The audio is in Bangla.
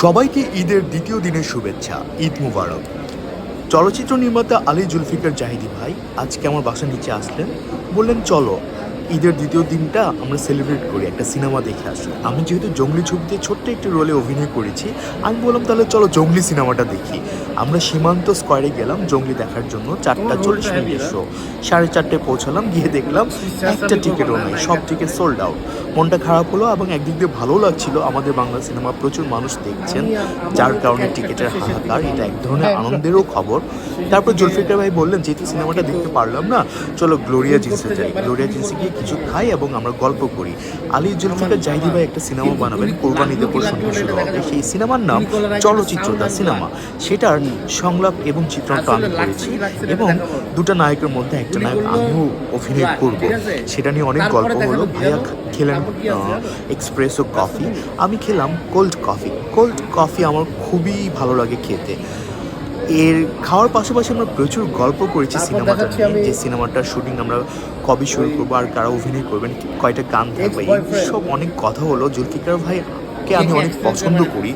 সবাইকে ঈদের দ্বিতীয় দিনের শুভেচ্ছা, ঈদ মুবারক। চলচ্চিত্র নির্মাতা আলী জুলফিকার জাহিদি ভাই আজকে আমার বাসা নিচে আসলেন? বললেন, চলো, ঈদের দ্বিতীয় দিনটা আমরা সেলিব্রেট করি, একটা সিনেমা দেখে আসি। আমি যেহেতু জঙ্গলি ছবিতে ছোট্ট একটি রোলে অভিনয় করেছি, আমি বললাম, তাহলে চলো জঙ্গলি সিনেমাটা দেখি। আমরা সীমান্ত স্কোয়ারে গেলাম জঙ্গলি দেখার জন্য চারটা চল্লিশ মিনিটের শো সাড়ে চারটায় পৌঁছালাম গিয়ে দেখলাম একটা টিকিটও নেই সব টিকিট সোল্ড আউট মনটা খারাপ হলো এবং একদিক দিয়ে ভালো লাগছিল আমাদের বাংলা সিনেমা প্রচুর মানুষ দেখছেন যার কারণে টিকিটের হাহাকার এটা এক ধরনের আনন্দেরও খবর। তারপর জুলফিকার ভাই বললেন যেহেতু সিনেমাটা দেখতে পারলাম না চলো গ্লোরিয়া জিন্সে যাই। গ্লোরিয়া জিন্সে গিয়ে কিছু খাই এবং আমরা গল্প করি। আলী জুলফিকার জাহিদি ভাই একটা সিনেমা বানাবেন কোরবানিতে পর শুরু হবে। সেই সিনেমার নাম চলচ্চিত্র দা সিনেমা সেটার সংলাপ এবং চিত্রণটা আমি করেছি। এবং দুটো নায়কের মধ্যে একটা নায়ক আমিও অভিনয় করব। সেটা নিয়ে অনেক গল্প হলো। ভাইয়া খেলেন এক্সপ্রেসো কফি আমি খেলাম কোল্ড কফি কোল্ড কফি আমার খুবই ভালো লাগে খেতে। এর খাওয়ার পাশাপাশি আমরা প্রচুর গল্প করেছি সিনেমাটা যে সিনেমাটার শুটিং আমরা কবে শুরু করব আর কারা অভিনয় করবেন কয়টা গান থাকবে. সব অনেক কথা হলো। জুলফিকার ভাইকে আমি অনেক পছন্দ করি।